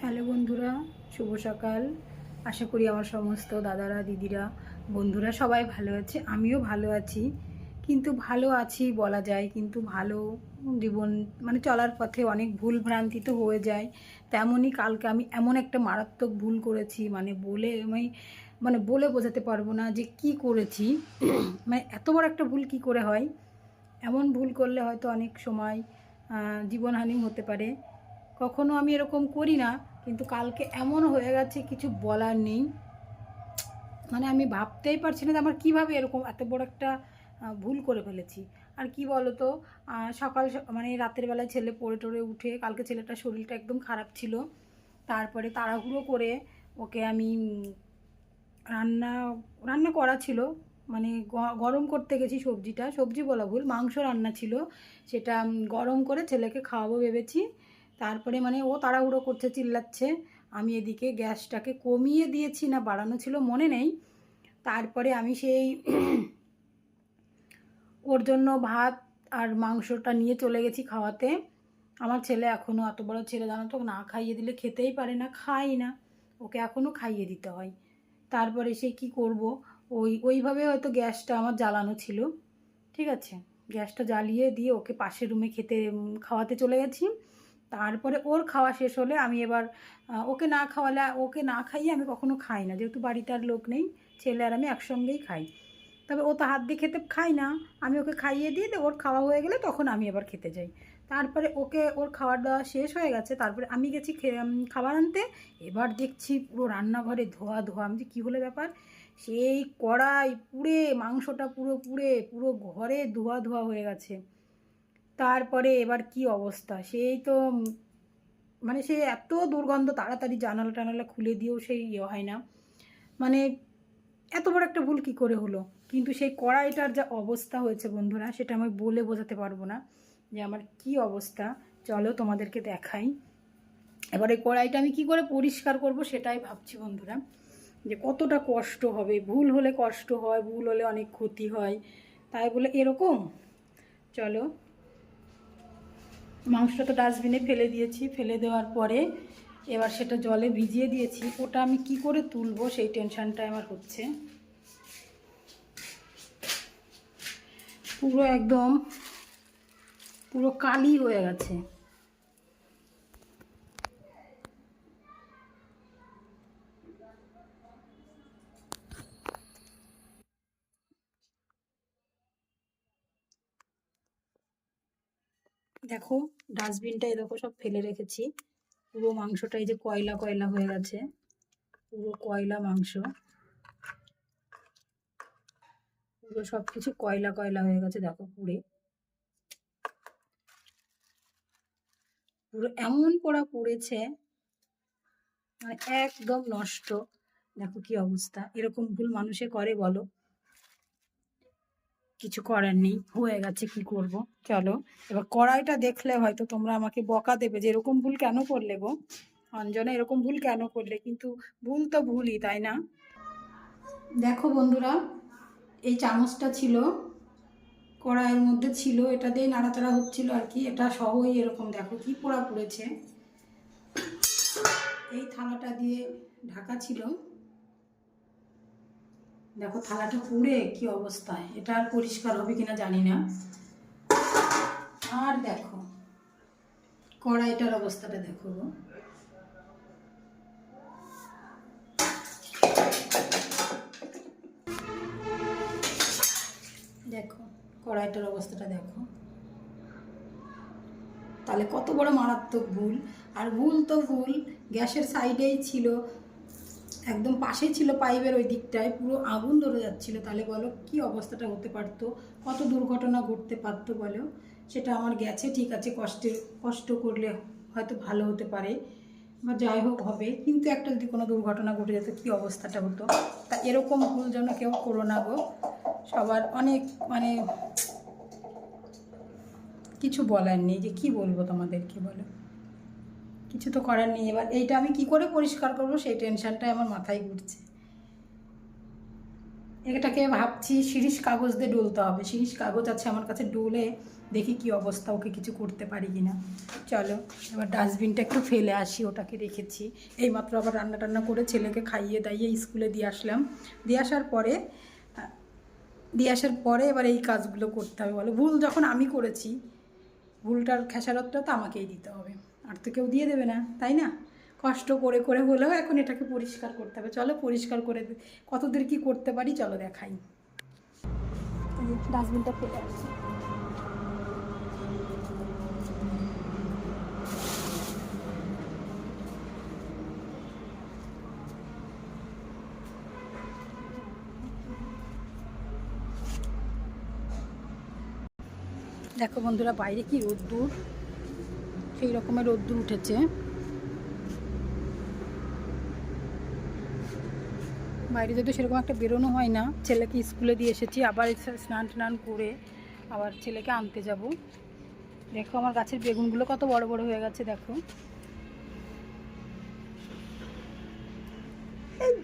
Hello বন্ধুরা, শুভ সকাল। আশা করি আমার সমস্ত দাদারা, দিদিরা, বন্ধুরা সবাই ভালো আছে। আমিও ভালো আছি। কিন্তু ভালো আছি বলা যায়, কিন্তু ভালো জীবন মানে চলার পথে অনেক ভুল ভ্রান্তি তো হয়ে যায়। তেমনই কালকে আমি এমন একটা মারাত্মক ভুল করেছি মানে বলে আমি মানে বলে বোঝাতে পারব না যে কি করেছি। মানে এত বড় একটা ভুল কি করে হয়? এমন ভুল করলে হয়তো অনেক সময় জীবনহানি হতে পারে। কখনো আমি এরকম করি না, কিন্তু কালকে এমন হয়ে গেছে, কিছু বলার নেই। মানে আমি ভাবতেই পারছি না যে আমার কীভাবে এরকম এত বড় একটা ভুল করে ফেলেছি। আর কি বলো তো সকাল মানে রাতের বেলায় ছেলে পড়ে টড়ে উঠে, কালকে ছেলেটার শরীরটা একদম খারাপ ছিল। তারপরে তাড়াহুড়ো করে ওকে আমি রান্না রান্না করা ছিল। মানে গরম করতে গেছি সবজিটা। সবজি বলা ভুল, মাংস রান্না ছিল। সেটা গরম করে ছেলেকে খাওয়াবো ভেবেছি। তারপরে মানে ও তাড়াহুড়ো করছে, চিল্লাচ্ছে। আমি এদিকে গ্যাসটাকে কমিয়ে দিয়েছি না, বাড়ানো ছিল মনে নেই। তারপরে আমি সেই ওর জন্য ভাত আর মাংসটা নিয়ে চলে গেছি খাওয়াতে। আমার ছেলে এখনও এত বড় ছেলে, জানো তো, না খাইয়ে দিলে খেতেই পারে না খাই না। ওকে এখনও খাইয়ে দিতে হয়। তারপরে সে কি করব? ওই, ওইভাবে হয়তো গ্যাসটা আমার জ্বালানো ছিল। ঠিক আছে, গ্যাসটা জ্বালিয়ে দিয়ে ওকে পাশের রুমে খেতে খাওয়াতে চলে গেছি। তারপরে ওর খাওয়া শেষ হলে আমি এবার ওকে না খাওয়ালে, ওকে না খাইয়ে আমি কখনো খাই না। যেহেতু বাড়িতে আর লোক নেই, ছেলে আর আমি একসঙ্গেই খাই। তবে ও তো হাত দিয়ে খেতে খাই না। আমি ওকে খাইয়ে দিয়ে ওর খাওয়া হয়ে গেলে তখন আমি এবার খেতে যাই। তারপরে ওকে ওর খাবার দাওয়া শেষ হয়ে গেছে। তারপরে আমি গেছি খাবার আনতে। এবার দেখছি পুরো রান্নাঘরে ধোয়া ধোয়া। আমি যে কী হলো ব্যাপার? সেই কড়াই পুড়ে, মাংসটা পুরো পুড়ে, পুরো ঘরে ধোয়া ধোয়া হয়ে গেছে। তারপরে এবার কি অবস্থা? সেই তো মানে সে এত দুর্গন্ধ তাড়াতাড়ি জানালা টানালা খুলে দিয়েও সেই ইয়ে হয় না। মানে এত বড় একটা ভুল কি করে হলো? কিন্তু সেই কড়াইটার যা অবস্থা হয়েছে বন্ধুরা, সেটা আমি বলে বোঝাতে পারব না যে আমার কি অবস্থা। চলো তোমাদেরকে দেখাই। এবার এই কড়াইটা আমি কি করে পরিষ্কার করব সেটাই ভাবছি বন্ধুরা। যে কতটা কষ্ট হবে। ভুল হলে কষ্ট হয়, ভুল হলে অনেক ক্ষতি হয়। তাই বলে এরকম? চলো মাংসটা তো ডাস্টবিনে ফেলে দিয়েছি, ফেলে দেওয়ার পরে এবার সেটা জলে ভিজিয়ে দিয়েছি। ওটা আমি কি করে তুলবো সেই টেনশানটা আমার হচ্ছে। পুরো একদম, পুরো কালি হয়ে গেছে। দেখো ডাস্টবিনটা দেখো সব ফেলে রেখেছি। পুরো মাংসটা এই যে কয়লা কয়লা হয়ে গেছে। পুরো কয়লা মাংস। পুরো সব কিছু কয়লা কয়লা হয়ে গেছে দেখো পুড়ে। পুরো এমন পোড়া পুড়েছে মানে একদম নষ্ট। দেখো কি অবস্থা। এরকম ভুল মানুষে করে বলো। কিছু করার নেই হয়ে গেছে কি করব? চলো, এবার কড়াইটা দেখলে হয়তো তোমরা আমাকে বকা দেবে যে এরকম ভুল কেন করলে গো? অঞ্জনা এরকম ভুল কেন করলে? কিন্তু ভুল তো ভুলই, তাই না? দেখো বন্ধুরা, এই চামচটা ছিল, কড়াইয়ের মধ্যে ছিল, এটা দিয়ে নাড়াচাড়া হচ্ছিল আর কি, এটা সহই এরকম দেখো কি পোড়া পড়েছে। এই থালাটা দিয়ে ঢাকা ছিল। দেখো থালাটা পুড়ে কি অবস্থা এটা আর পরিষ্কার হবে কিনা জানি না। আর দেখো, কড়াইটার অবস্থাটা দেখো। দেখো, কড়াইটার অবস্থাটা দেখো। তাহলে কত বড় মারাত্মক ভুল। আর ভুল তো ভুল, গ্যাসের সাইডেই ছিল। একদম পাশেই ছিল পাইপের ওই দিকটায়, পুরো আগুন ধরে যাচ্ছিল। তাহলে বলো, কি অবস্থাটা হতে পারতো? কত দুর্ঘটনা ঘটতে পারতো বলো? সেটা আমার গেছে, ঠিক আছে, কষ্টে, কষ্ট করলে হয়তো ভালো হতে পারে বা যাই হোক হবে। কিন্তু একটা যদি কোনো দুর্ঘটনা ঘটে যেত, কী অবস্থাটা হতো? তা এরকম ভুল যেন কেউ করো না গো। সবার অনেক মানে কিছু বলার নেই যে কি বলব তোমাদেরকে বলো? কিছু তো করার নেই। এবার এইটা আমি কি করে পরিষ্কার করব, সেই টেনশনটাই আমার মাথায় ঘুরছে। এটাকে ভাবছি, শিরিষ কাগজ দিয়ে ডলতে হবে। শিরিষ কাগজ আছে আমার কাছে, ডলে দেখি কি অবস্থা, ওকে কিছু করতে পারি কি না চলো, এবার ডাস্টবিনটা একটু ফেলে আসি, ওটাকে রেখেছি। এইমাত্র আবার রান্না টান্না করে ছেলেকে খাইয়ে দাইয়ে স্কুলে দিয়ে আসলাম। দিয়ে আসার পরে, দিয়ে আসার পরে এবার এই কাজগুলো করতে হবে। বলো, ভুল যখন আমি করেছি, ভুলটার খেসারতটা তো আমাকেই দিতে হবে। আর তো কেউ দিয়ে দেবে না, তাই না? কষ্ট করে করে হলেও এখন এটাকে পরিষ্কার করতে হবে। চলো পরিষ্কার করে কতদূর কি করতে পারি চলো দেখাই। ডাস্টবিনটা ফেলে আসছি দেখো বন্ধুরা, বাইরে কি রোদ্দুর? সেই রকমের রোদ্দুর উঠেছে। বাইরে যদি সেরকম একটা বেরোনো হয় না, ছেলেকে স্কুলে দিয়ে এসেছি, আবার স্নান টান করে আবার ছেলেকে আনতে যাব। দেখো আমার গাছের বেগুনগুলো কত বড় বড় হয়ে গেছে, দেখো।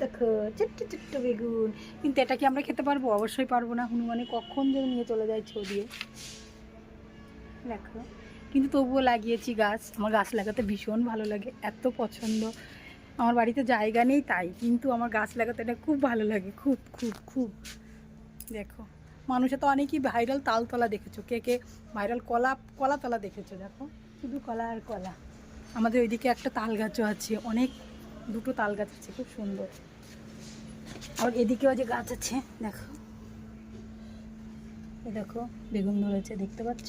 দেখো, ছোট্ট ছোট্ট বেগুন। কিন্তু এটা কি আমরা খেতে পারব? অবশ্যই পারব না। হনুমানে কখন যে নিয়ে চলে যায় ছড়িয়ে দেখো। কিন্তু তবুও লাগিয়েছি গাছ। আমার গাছ লাগাতে ভীষণ ভালো লাগে, এত পছন্দ। আমার বাড়িতে জায়গা নেই তাই, কিন্তু আমার গাছ লাগাতে এটা খুব ভালো লাগে, খুব খুব খুব। দেখো, মানুষে তো অনেকই ভাইরাল তালতলা দেখেছ, কে কে ভাইরাল কলা, কলাতলা দেখেছ? দেখো, শুধু কলা আর কলা। আমাদের ওইদিকে একটা তাল গাছও আছে, অনেক, দুটো তাল গাছ আছে, খুব সুন্দর। আবার এদিকেও যে গাছ আছে, দেখো। দেখো, বেগুন ধরেছে, দেখতে পাচ্ছ?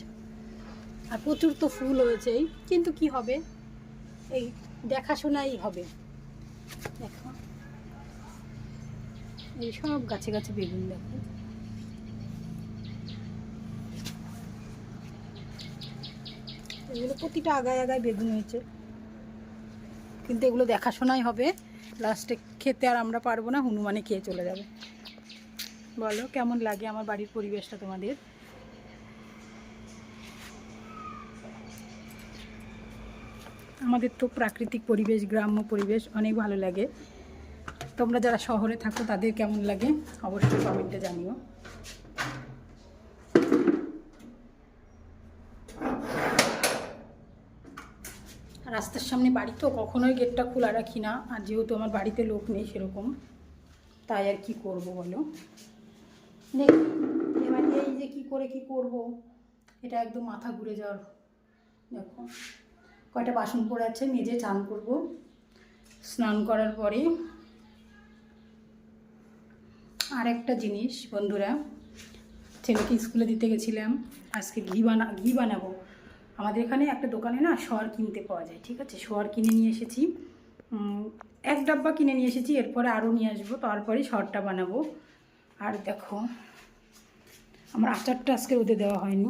আর প্রচুর তো ফুল হয়েছে কিন্তু কি হবে? এই দেখাশোনাই হবে। দেখো। এই সব গাছে গাছে বেগুন দেখো। এগুলো প্রতিটা আগায় আগায় বেগুন হয়েছে। কিন্তু এগুলো দেখাশোনাই হবে। লাস্টে খেতে আর আমরা পারব না হনুমানে খেয়ে চলে যাবে। বলো, কেমন লাগে আমার বাড়ির পরিবেশটা তোমাদের? আমাদের তো প্রাকৃতিক পরিবেশ, গ্রাম্য পরিবেশ অনেক ভালো লাগে। তোমরা যারা শহরে থাকো, তাদের কেমন লাগে অবশ্যই কমেন্টে জানিও। রাস্তার সামনে বাড়ি তো কখনোই গেটটা খোলা রাখি না, আর যেহেতু আমার বাড়িতে লোক নেই সেরকম, তাই আর কি করব বলো? দেখি, এবার এই যে কি করে কি করব, এটা একদম মাথা ঘুরে যাওয়ার, দেখো। কয়টা বাসন পড়ে আছে, নিজে চান করব। স্নান করার পরে আর একটা জিনিস, বন্ধুরা, ছেলেকে স্কুলে দিতে গেছিলাম, আজকে ঘি বানা, ঘি বানাবো। আমাদের এখানে একটা দোকানে না সর কিনতে পাওয়া যায়, ঠিক আছে? সর কিনে নিয়ে এসেছি। এক ডাব্বা কিনে নিয়ে এসেছি, এরপরে আরও নিয়ে আসব, তারপরে সরটা বানাবো। আর দেখো, আমার আচারটা আজকে ওদের দেওয়া হয়নি।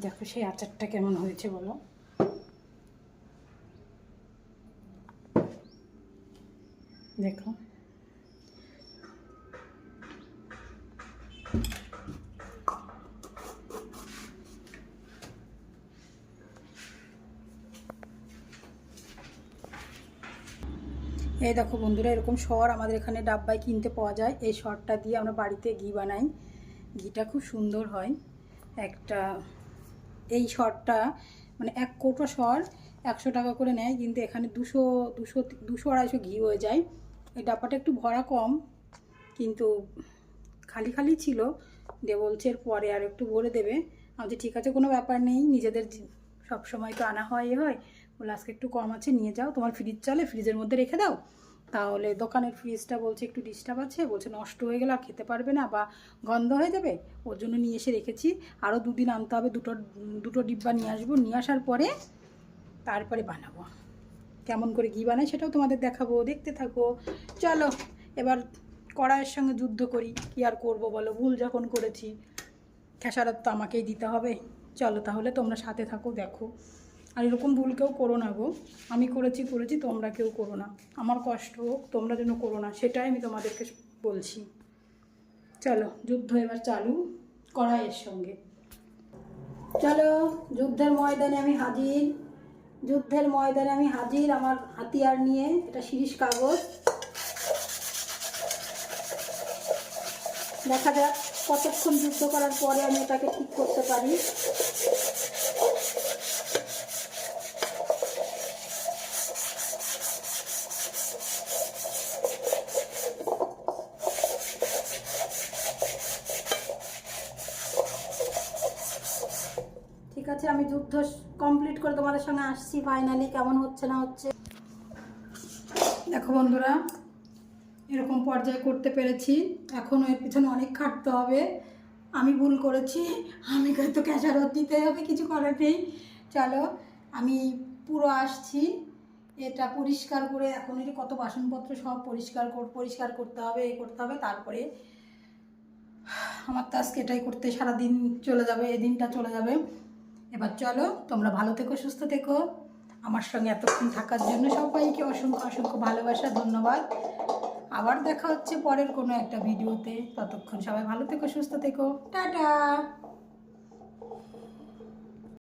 দেখো সেই আচারটা কেমন হয়েছে বলো। দেখো। এই দেখো বন্ধুরা, এরকম সর আমাদের এখানে ডাব্বায় কিনতে পাওয়া যায়। এই সরটা দিয়ে আমরা বাড়িতে ঘি বানাই। ঘিটা খুব সুন্দর হয়। একটা এই সরটা মানে এক কৌটো সর একশো টাকা করে নেয়, কিন্তু এখানে দুশো দুশো দুশো আড়াইশো ঘি হয়ে যায়। এই ডাব্বাটা একটু ভরা কম, কিন্তু খালি খালি ছিল। দিয়ে বলছে পরে আর একটু ভরে দেবে। আমি ঠিক আছে, কোনো ব্যাপার নেই, নিজেদের সব সময় তো আনা হয় এ হয়। বলে, আজকে একটু কম আছে, নিয়ে যাও। তোমার ফ্রিজ চলে ফ্রিজের মধ্যে রেখে দাও। তাহলে দোকানের ফ্রিজটা বলছে একটু ডিস্টার্ব আছে, বলছে নষ্ট হয়ে গেলে আর খেতে পারবে না বা গন্ধ হয়ে যাবে, ওর জন্য নিয়ে এসে রেখেছি। আরও দুদিন আনতে হবে, দুটো দুটো ডিব্বা নিয়ে আসব। নিয়ে আসার পরে তারপরে বানাবো। কেমন করে ঘি বানাই সেটাও তোমাদের দেখাবো। দেখতে থাকো। চলো, এবার কড়াইয়ের সঙ্গে যুদ্ধ করি। কি আর করব বলো? ভুল যখন করেছি। খেসারত তো আমাকেই দিতে হবে। চলো তাহলে তোমরা সাথে থাকো, দেখো। আর এরকম ভুল কেউ করো না গো। আমি করেছি করেছি, তোমরা কেউ করো না। আমার কষ্ট হোক, তোমরা যেন করো না, সেটাই আমি তোমাদেরকে বলছি। চলো, যুদ্ধ এবার চালু কড়াইয়ের সঙ্গে। চলো, যুদ্ধের ময়দানে আমি হাজির। যুদ্ধের ময়দানে আমি হাজির আমার হাতিয়ার নিয়ে, এটা শিরিষ কাগজ। দেখা যাক কতক্ষণ যুদ্ধ করার পরে আমি এটাকে ঠিক করতে পারি ঠিক আছে আমি যুদ্ধ কমপ্লিট করে তোমাদের সঙ্গে আসছি ফাইনালি কেমন হচ্ছে না হচ্ছে? দেখো বন্ধুরা, এরকম পর্যায়ে করতে পেরেছি। এখনও এর পিছনে অনেক খাটতে হবে। আমি ভুল করেছি, আমি হয়তো ক্যাশারত দিতে হবে, কিছু করার নেই। চলো, আমি পুরো আসছি। এটা পরিষ্কার করে এখন এর কত বাসনপত্র সব পরিষ্কার কর পরিষ্কার করতে হবে এই করতে হবে, তারপরে আমার তো আজকে এটাই করতে সারাদিন চলে যাবে এই দিনটা চলে যাবে। এবার চলো, তোমরা ভালো থেকো, সুস্থ থেকো। আমার সঙ্গে এতক্ষণ থাকার জন্য সবাইকে অসংখ্য অসংখ্য ভালোবাসা, ধন্যবাদ। আবার দেখা হচ্ছে পরের কোনো একটা ভিডিওতে। ততক্ষণ সবাই ভালো থেকো, সুস্থ থেকো। টাটা!